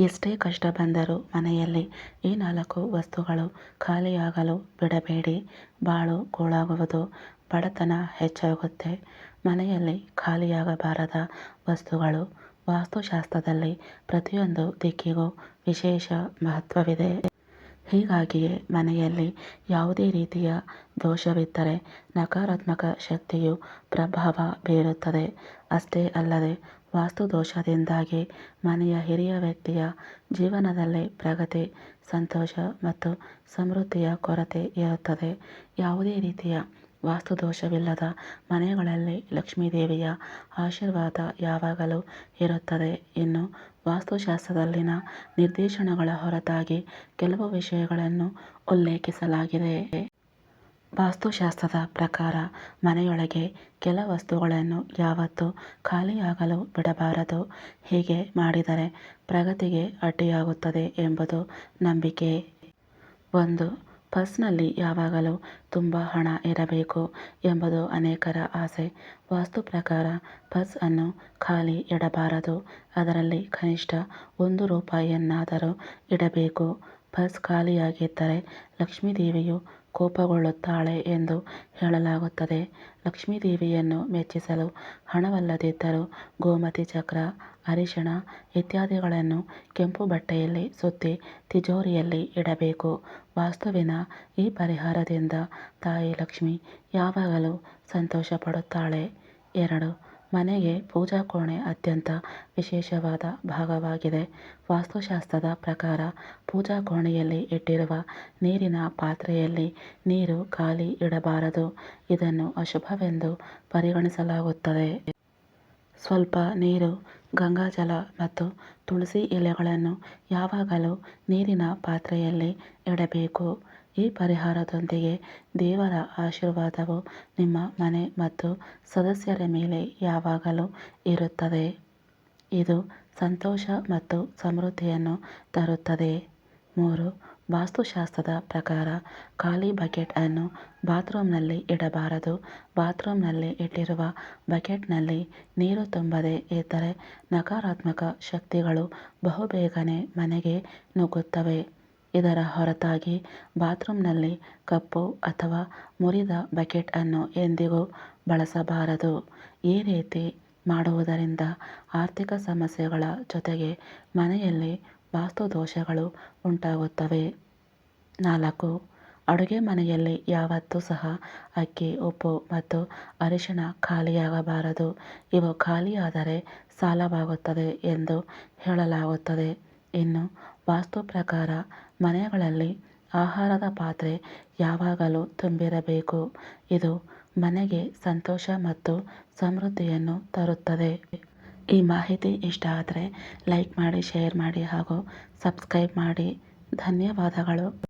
ಎಷ್ಟೇ ಕಷ್ಟ ಬಂದರೂ ಮನೆಯಲ್ಲಿ ಈ ನಾಲ್ಕು ವಸ್ತುಗಳು ಖಾಲಿಯಾಗಲು ಬಿಡಬೇಡಿ. ಬಾಳು ಗೋಳಾಗುವುದು, ಬಡತನ ಹೆಚ್ಚಾಗುತ್ತೆ. ಮನೆಯಲ್ಲಿ ಖಾಲಿಯಾಗಬಾರದ ವಸ್ತುಗಳು ವಾಸ್ತುಶಾಸ್ತ್ರದಲ್ಲಿ ಪ್ರತಿಯೊಂದು ದಿಕ್ಕಿಗೂ ವಿಶೇಷ ಮಹತ್ವವಿದೆ. ಹೀಗಾಗಿಯೇ ಮನೆಯಲ್ಲಿ ಯಾವುದೇ ರೀತಿಯ ದೋಷವಿದ್ದರೆ ನಕಾರಾತ್ಮಕ ಶಕ್ತಿಯು ಪ್ರಭಾವ ಬೀರುತ್ತದೆ. ಅಷ್ಟೇ ಅಲ್ಲದೆ ವಾಸ್ತು ದೋಷದಿಂದಾಗಿ ಮನೆಯ ಹಿರಿಯ ವ್ಯಕ್ತಿಯ ಜೀವನದಲ್ಲಿ ಪ್ರಗತಿ, ಸಂತೋಷ ಮತ್ತು ಸಮೃದ್ಧಿಯ ಕೊರತೆ ಇರುತ್ತದೆ. ಯಾವುದೇ ರೀತಿಯ ವಾಸ್ತುದೋಷವಿಲ್ಲದ ಮನೆಗಳಲ್ಲಿ ಲಕ್ಷ್ಮೀದೇವಿಯ ಆಶೀರ್ವಾದ ಯಾವಾಗಲೂ ಇರುತ್ತದೆ ಇನ್ನು ವಾಸ್ತುಶಾಸ್ತ್ರದಲ್ಲಿನ ನಿರ್ದೇಶನಗಳ ಹೊರತಾಗಿ ಕೆಲವು ವಿಷಯಗಳನ್ನು ಉಲ್ಲೇಖಿಸಲಾಗಿದೆ. ವಾಸ್ತುಶಾಸ್ತ್ರದ ಪ್ರಕಾರ ಮನೆಯೊಳಗೆ ಕೆಲ ವಸ್ತುಗಳನ್ನು ಯಾವತ್ತೂ ಖಾಲಿಯಾಗಲು ಬಿಡಬಾರದು. ಹೀಗೆ ಮಾಡಿದರೆ ಪ್ರಗತಿಗೆ ಅಡ್ಡಿಯಾಗುತ್ತದೆ ಎಂಬುದು ನಂಬಿಕೆ. ಒಂದು ಪರ್ಸ್ನಲ್ಲಿ ಯಾವಾಗಲೂ ತುಂಬ ಹಣ ಇರಬೇಕು ಎಂಬುದು ಅನೇಕರ ಆಸೆ. ವಾಸ್ತು ಪ್ರಕಾರ ಪರ್ಸ್ ಅನ್ನು ಖಾಲಿ ಇಡಬಾರದು. ಅದರಲ್ಲಿ ಕನಿಷ್ಠ ಒಂದು ರೂಪಾಯಿಯನ್ನಾದರೂ ಇಡಬೇಕು. ಪರ್ಸ್ ಖಾಲಿಯಾಗಿದ್ದರೆ ಲಕ್ಷ್ಮೀದೇವಿಯು ಕೋಪಗೊಳ್ಳುತ್ತಾಳೆ ಎಂದು ಹೇಳಲಾಗುತ್ತದೆ. ಲಕ್ಷ್ಮೀದೇವಿಯನ್ನು ಮೆಚ್ಚಿಸಲು ಹಣವಲ್ಲದಿದ್ದರೂ ಗೋಮತಿ ಚಕ್ರ, ಅರಿಶಿಣ ಇತ್ಯಾದಿಗಳನ್ನು ಕೆಂಪು ಬಟ್ಟೆಯಲ್ಲಿ ಸುತ್ತಿ ತಿಜೋರಿಯಲ್ಲಿ ಇಡಬೇಕು. ವಾಸ್ತುವಿನ ಈ ಪರಿಹಾರದಿಂದ ತಾಯಿ ಲಕ್ಷ್ಮಿ ಯಾವಾಗಲೂ ಸಂತೋಷಪಡುತ್ತಾಳೆ. ಎರಡು ಮನೆಗೆ ಪೂಜಾ ಕೋಣೆ ಅತ್ಯಂತ ವಿಶೇಷವಾದ ಭಾಗವಾಗಿದೆ. ವಾಸ್ತುಶಾಸ್ತ್ರದ ಪ್ರಕಾರ ಪೂಜಾ ಕೋಣೆಯಲ್ಲಿ ಇಟ್ಟಿರುವ ನೀರಿನ ಪಾತ್ರೆಯಲ್ಲಿ ನೀರು ಖಾಲಿ ಇಡಬಾರದು. ಇದನ್ನು ಅಶುಭವೆಂದು ಪರಿಗಣಿಸಲಾಗುತ್ತದೆ. ಸ್ವಲ್ಪ ನೀರು, ಗಂಗಾಜಲ ಮತ್ತು ತುಳಸಿ ಎಲೆಗಳನ್ನು ಯಾವಾಗಲೂ ನೀರಿನ ಪಾತ್ರೆಯಲ್ಲಿ ಇಡಬೇಕು. ಈ ಪರಿಹಾರದೊಂದಿಗೆ ದೇವರ ಆಶೀರ್ವಾದವು ನಿಮ್ಮ ಮನೆ ಮತ್ತು ಸದಸ್ಯರ ಮೇಲೆ ಯಾವಾಗಲೂ ಇರುತ್ತದೆ. ಇದು ಸಂತೋಷ ಮತ್ತು ಸಮೃದ್ಧಿಯನ್ನು ತರುತ್ತದೆ. ಮೂರು, ವಾಸ್ತುಶಾಸ್ತ್ರದ ಪ್ರಕಾರ ಖಾಲಿ ಬಕೆಟ್ ಅನ್ನು ಬಾತ್ರೂಮ್ನಲ್ಲಿ ಇಡಬಾರದು. ಬಾತ್ರೂಮ್ನಲ್ಲಿ ಇಟ್ಟಿರುವ ಬಕೆಟ್ನಲ್ಲಿ ನೀರು ತುಂಬದೇ ಇದ್ದರೆ ನಕಾರಾತ್ಮಕ ಶಕ್ತಿಗಳು ಬಹುಬೇಗನೆ ಮನೆಗೆ ನುಗ್ಗುತ್ತವೆ. ಇದರ ಹೊರತಾಗಿ ಬಾತ್ರೂಮ್ನಲ್ಲಿ ಕಪ್ಪು ಅಥವಾ ಮುರಿದ ಬಕೆಟ್ ಅನ್ನು ಎಂದಿಗೂ ಬಳಸಬಾರದು. ಈ ರೀತಿ ಮಾಡುವುದರಿಂದ ಆರ್ಥಿಕ ಸಮಸ್ಯೆಗಳ ಜೊತೆಗೆ ಮನೆಯಲ್ಲಿ ವಾಸ್ತು ದೋಷಗಳು ಉಂಟಾಗುತ್ತವೆ. ನಾಲ್ಕು, ಅಡುಗೆ ಮನೆಯಲ್ಲಿ ಯಾವತ್ತೂ ಸಹ ಅಕ್ಕಿ, ಉಪ್ಪು ಮತ್ತು ಅರಿಶಿನ ಖಾಲಿಯಾಗಬಾರದು. ಇವು ಖಾಲಿಯಾದರೆ ಸಾಲವಾಗುತ್ತದೆ ಎಂದು ಹೇಳಲಾಗುತ್ತದೆ. ಇನ್ನು ವಾಸ್ತು ಪ್ರಕಾರ ಮನೆಗಳಲ್ಲಿ ಆಹಾರದ ಪಾತ್ರೆ ಯಾವಾಗಲೂ ತುಂಬಿರಬೇಕು. ಇದು ಮನೆಗೆ ಸಂತೋಷ ಮತ್ತು ಸಮೃದ್ಧಿಯನ್ನು ತರುತ್ತದೆ. ಈ ಮಾಹಿತಿ ಇಷ್ಟ ಆದರೆ ಲೈಕ್ ಮಾಡಿ, ಶೇರ್ ಮಾಡಿ ಹಾಗೂ ಸಬ್ಸ್ಕ್ರೈಬ್ ಮಾಡಿ. ಧನ್ಯವಾದಗಳು.